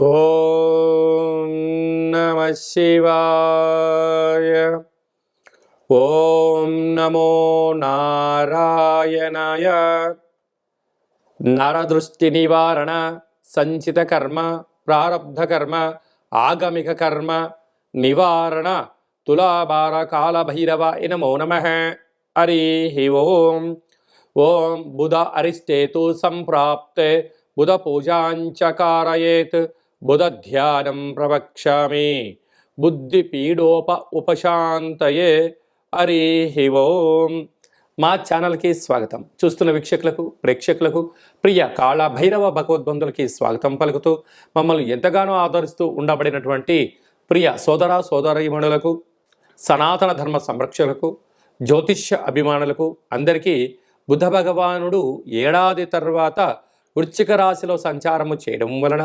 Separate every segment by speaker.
Speaker 1: ఓం నమ శివాయ. ఓం నమో నారాయణాయ. నరదృష్టి నివారణ సంచిత కర్మ ప్రారబ్ధ కర్మ ఆగమిక కర్మ నివారణ తులాభార కాళభైరవ నమో నమ. హరి ఓం. ఓం బుధ అరిష్టేతు సంప్రాప్తే బుధ పూజాంచ కారయేత్ ధ్యానం ప్రవక్ష్యామి. బుద్ధి పీడోప ఉపశాంతయే హరి ఓం. మా ఛానల్కి స్వాగతం. చూస్తున్న వీక్షకులకు ప్రేక్షకులకు ప్రియ కాళ భైరవ భగవద్బంధులకి స్వాగతం పలుకుతూ మమ్మల్ని ఎంతగానో ఆదరిస్తూ ఉండబడినటువంటి ప్రియ సోదర సోదరీమణులకు సనాతన ధర్మ సంరక్షకులకు జ్యోతిష్య అభిమానులకు అందరికీ బుద్ధ భగవానుడు ఏడాది తర్వాత వృశ్చిక రాశిలో సంచారము చేయడం వలన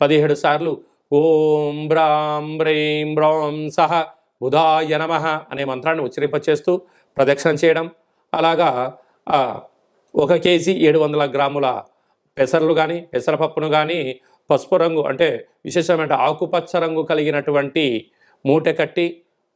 Speaker 1: పదిహేడు సార్లు. ఓం బ్రాం బ్రైం బ్రాం సహ బుధాయ నమ అనే మంత్రాన్ని ఉచ్చరింపచేస్తూ ప్రదక్షిణ చేయడం. అలాగా ఒక కేజీ ఏడు వందల గ్రాముల పెసర్లు కానీ పెసరపప్పును కానీ పసుపు రంగు అంటే విశేషమైన ఆకుపచ్చ రంగు కలిగినటువంటి మూట కట్టి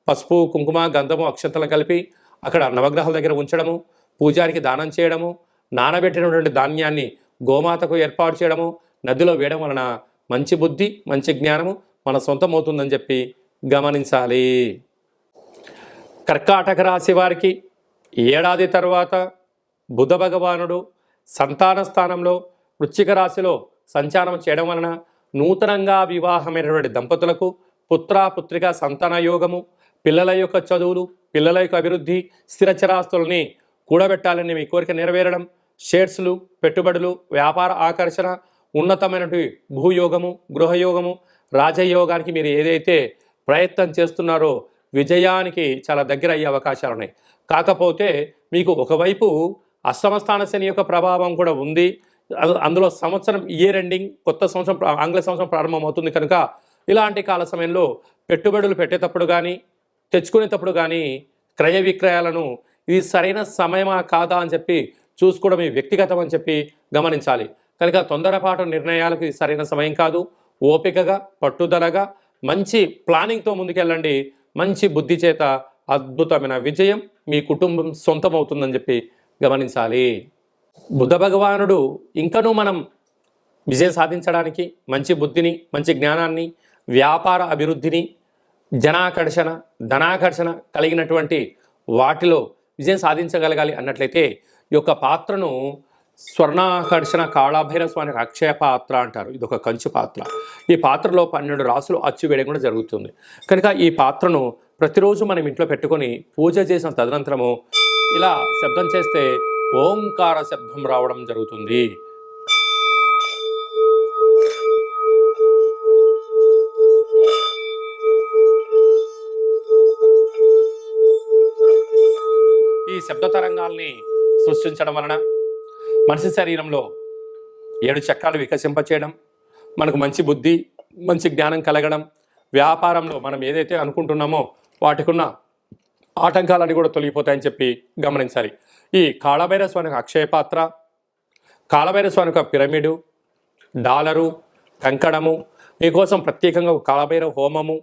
Speaker 1: పసుపు కుంకుమ గంధము అక్షంతలు కలిపి అక్కడ నవగ్రహాల దగ్గర ఉంచడము పూజారికి దానం చేయడము నానబెట్టినటువంటి ధాన్యాన్ని గోమాతకు ఏర్పాటు చేయడము నదిలో వేయడం వలన మంచి బుద్ధి మంచి జ్ఞానము మన సొంతం అవుతుందని చెప్పి గమనించాలి. కర్కాటక రాశి వారికి ఏడాది తర్వాత బుధ భగవానుడు సంతాన స్థానంలో వృశ్చిక రాశిలో సంచారం చేయడం వలన నూతనంగా వివాహమైనటువంటి దంపతులకు పుత్ర పుత్రిక సంతాన యోగము పిల్లల యొక్క చదువులు పిల్లల యొక్క అభివృద్ధి స్థిరచరాస్తుల్ని కూడబెట్టాలని మీ కోరిక నెరవేరడం షేర్స్లు పెట్టుబడులు వ్యాపార ఆకర్షణ ఉన్నతమైనటువంటి భూయోగము గృహయోగము రాజయోగానికి మీరు ఏదైతే ప్రయత్నం చేస్తున్నారో విజయానికి చాలా దగ్గర అయ్యే అవకాశాలు ఉన్నాయి. కాకపోతే మీకు ఒకవైపు అష్టమస్థాన శని యొక్క ప్రభావం కూడా ఉంది. అందులో సంవత్సరం ఇయర్ ఎండింగ్ కొత్త సంవత్సరం ఆంగ్ల సంవత్సరం ప్రారంభమవుతుంది కనుక ఇలాంటి కాల సమయంలో పెట్టుబడులు పెట్టేటప్పుడు కానీ తెచ్చుకునేటప్పుడు కానీ క్రయ విక్రయాలను ఇది సరైన సమయమా కాదా అని చెప్పి చూసుకోవడం మీ వ్యక్తిగతం అని చెప్పి గమనించాలి. కనుక తొందరపాటు నిర్ణయాలకు సరైన సమయం కాదు. ఓపికగా పట్టుదలగా మంచి ప్లానింగ్తో ముందుకెళ్ళండి. మంచి బుద్ధి చేత అద్భుతమైన విజయం మీ కుటుంబం సొంతమవుతుందని చెప్పి గమనించాలి. బుధ భగవానుడు ఇంకనూ మనం విజయం సాధించడానికి మంచి బుద్ధిని మంచి జ్ఞానాన్ని వ్యాపార అభివృద్ధిని జనాకర్షణ ధనాకర్షణ కలిగినటువంటి వాటిలో విజయం సాధించగలగాలి అన్నట్లయితే ఈ యొక్క పాత్రను స్వర్ణాకర్షణ కాళాభైర స్వామి అక్షయ పాత్ర అంటారు. ఇది ఒక కంచు పాత్ర. ఈ పాత్రలో పన్నెండు రాసులు అచ్చు వేయడం కూడా జరుగుతుంది. కనుక ఈ పాత్రను ప్రతిరోజు మనం ఇంట్లో పెట్టుకొని పూజ చేసిన తదనంతరము ఇలా శబ్దం చేస్తే ఓంకార శబ్దం రావడం జరుగుతుంది. ఈ శబ్ద తరంగాల్ని సృష్టించడం వలన మనిషి శరీరంలో ఏడు చక్రాలు వికసింపచేయడం మనకు మంచి బుద్ధి మంచి జ్ఞానం కలగడం వ్యాపారంలో మనం ఏదైతే అనుకుంటున్నామో వాటికున్న ఆటంకాలన్నీ కూడా తొలగిపోతాయని చెప్పి గమనించాలి. ఈ కాళభైర స్వామి అక్షయ పాత్ర కాళభైర స్వామి యొక్క పిరమిడు డాలరు కంకణము మీకోసం ప్రత్యేకంగా ఒక కాళభైరవ హోమము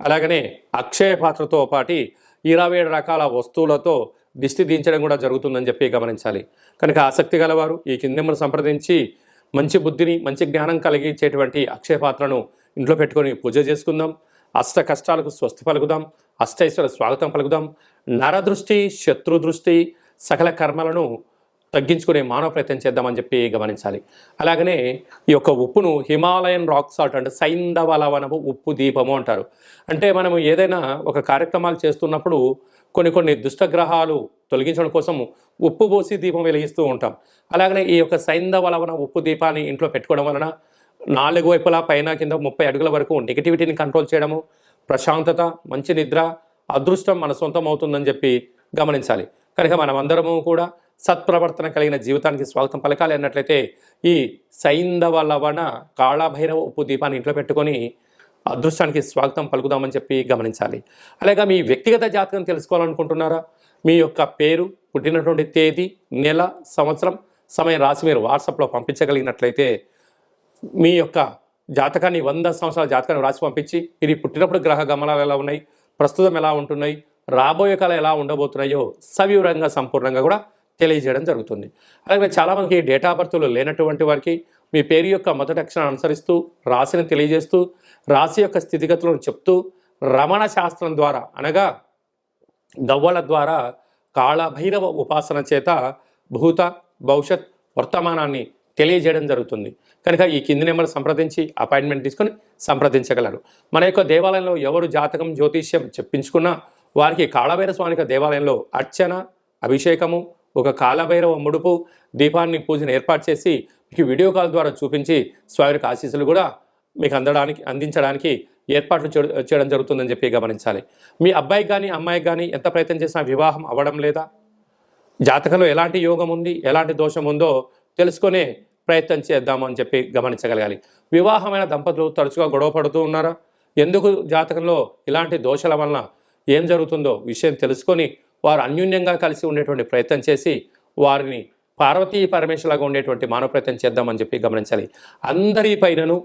Speaker 1: అలాగనే అక్షయ పాత్రతో పాటి ఇరవై ఏడు రకాల వస్తువులతో దిష్టి దించడం కూడా జరుగుతుందని చెప్పి గమనించాలి. కనుక ఆసక్తి గలవారు ఈ కిందమ్మను సంప్రదించి మంచి బుద్ధిని మంచి జ్ఞానం కలిగించేటువంటి అక్షయపాత్రను ఇంట్లో పెట్టుకొని పూజ చేసుకుందాం. అష్ట కష్టాలకు స్వస్తి పలుకుదాం. అష్టైశ్వర స్వాగతం పలుకుదాం. నరదృష్టి శత్రు దృష్టి సకల కర్మలను తగ్గించుకునే మానవ ప్రయత్నం చేద్దామని చెప్పి గమనించాలి. అలాగనే ఈ యొక్క ఉప్పును హిమాలయన్ రాక్ సాల్ట్ అంటే సైంధవ లవణము ఉప్పు దీపము అంటారు. అంటే మనము ఏదైనా ఒక కార్యక్రమాలు చేస్తున్నప్పుడు కొన్ని కొన్ని దుష్టగ్రహాలు తొలగించడం కోసం ఉప్పు పోసి దీపం వెలిగిస్తూ ఉంటాం. అలాగనే ఈ యొక్క సైంధవ ఉప్పు దీపాన్ని ఇంట్లో పెట్టుకోవడం వలన నాలుగు వైపులా పైన కింద ముప్పై అడుగుల వరకు నెగిటివిటీని కంట్రోల్ చేయడము ప్రశాంతత మంచి నిద్ర అదృష్టం మన సొంతం అవుతుందని చెప్పి గమనించాలి. కనుక మనమందరము కూడా సత్ప్రవర్తన కలిగిన జీవితానికి స్వాగతం పలకాలి అన్నట్లయితే ఈ సైంధవ లవణ కాళభైరవ ఉప్పు దీపాన్ని ఇంట్లో పెట్టుకొని అదృష్టానికి స్వాగతం పలుకుదామని చెప్పి గమనించాలి. అలాగే మీ వ్యక్తిగత జాతకం తెలుసుకోవాలనుకుంటున్నారా? మీ యొక్క పేరు పుట్టినటువంటి తేదీ నెల సంవత్సరం సమయం రాసి మీరు వాట్సాప్లో పంపించగలిగినట్లయితే మీ యొక్క జాతకాన్ని వంద సంవత్సరాల జాతకాన్ని రాసి పంపించి ఇది పుట్టినప్పుడు గ్రహ గమనాలు ఎలా ఉన్నాయి? ప్రస్తుతం ఎలా ఉంటున్నాయి? రాబోయే కాలం ఎలా ఉండబోతున్నాయో సవివరంగా సంపూర్ణంగా కూడా తెలియజేయడం జరుగుతుంది. అలాగే చాలామందికి డేటా బర్త్లు లేనటువంటి వారికి మీ పేరు యొక్క మొదటి అక్షరం అనుసరిస్తూ రాశిని తెలియజేస్తూ రాశి యొక్క స్థితిగతులను చెప్తూ రమణ శాస్త్రం ద్వారా అనగా గవ్వల ద్వారా కాళభైరవ ఉపాసన చేత భూత భవిష్యత్ వర్తమానాన్ని తెలియజేయడం జరుగుతుంది. కనుక ఈ కింది నెంబర్ సంప్రదించి అపాయింట్మెంట్ తీసుకొని సంప్రదించగలరు. మన యొక్క దేవాలయంలో ఎవరు జాతకం జ్యోతిష్యం చెప్పించుకున్నా వారికి కాళభైర స్వామిక దేవాలయంలో అర్చన అభిషేకము ఒక కాలభైరవ ముడుపు దీపాన్ని పూజను ఏర్పాటు చేసి మీకు వీడియో కాల్ ద్వారా చూపించి స్వామి ఆశీస్సులు కూడా మీకు అందడానికి అందించడానికి ఏర్పాట్లు చేయడం- చేయడం జరుగుతుందని చెప్పి గమనించాలి. మీ అబ్బాయికి కానీ అమ్మాయికి కానీ ఎంత ప్రయత్నం చేసినా వివాహం అవ్వడం లేదా? జాతకంలో ఎలాంటి యోగం ఉంది ఎలాంటి దోషం ఉందో తెలుసుకునే ప్రయత్నం చేద్దాము అని చెప్పి గమనించగలగాలి. వివాహమైన దంపతులు తరచుగా గొడవ పడుతూ ఉన్నారా? ఎందుకు జాతకంలో ఇలాంటి దోషాల వలన ఏం జరుగుతుందో విషయం తెలుసుకొని వారు అన్యోన్యంగా కలిసి ఉండేటువంటి ప్రయత్నం చేసి వారిని పార్వతీ పరమేశ్వరలాగా ఉండేటువంటి మానవ ప్రయత్నం చేద్దామని చెప్పి గమనించాలి. అందరి పైనను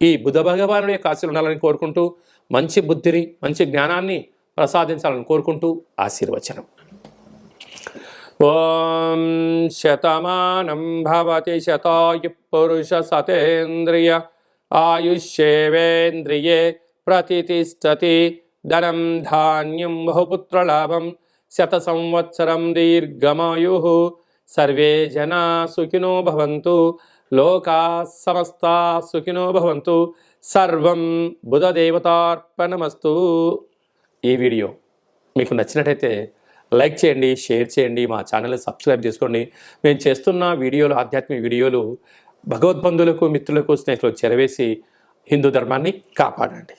Speaker 1: ఈ బుధ భగవానుడి యొక్క ఆశీర్వాదాలు ఉండాలని కోరుకుంటూ మంచి బుద్ధిని మంచి జ్ఞానాన్ని ప్రసాదించాలని కోరుకుంటూ ఆశీర్వచనం. ఓం శతమానం భవతి శతాయు పురుష సతేంద్రియ ఆయుష్యేవేంద్రియే ప్రతిష్టతి ధనం ధాన్యం బహుపుత్రలాభం శత సంవత్సరం దీర్ఘమాయు సర్వే జనా సుఖినో భవంతు లోకా సమస్తా సుఖినో భవంతు సర్వం బుధదేవతార్పణమస్తు. ఈ వీడియో మీకు నచ్చినట్టయితే లైక్ చేయండి షేర్ చేయండి మా ఛానల్ని సబ్స్క్రైబ్ చేసుకోండి. మేము చేస్తున్న వీడియోలు ఆధ్యాత్మిక వీడియోలు భగవద్బంధులకు మిత్రులకు స్నేహితులకు చెరవేసి హిందూ ధర్మాన్ని కాపాడండి.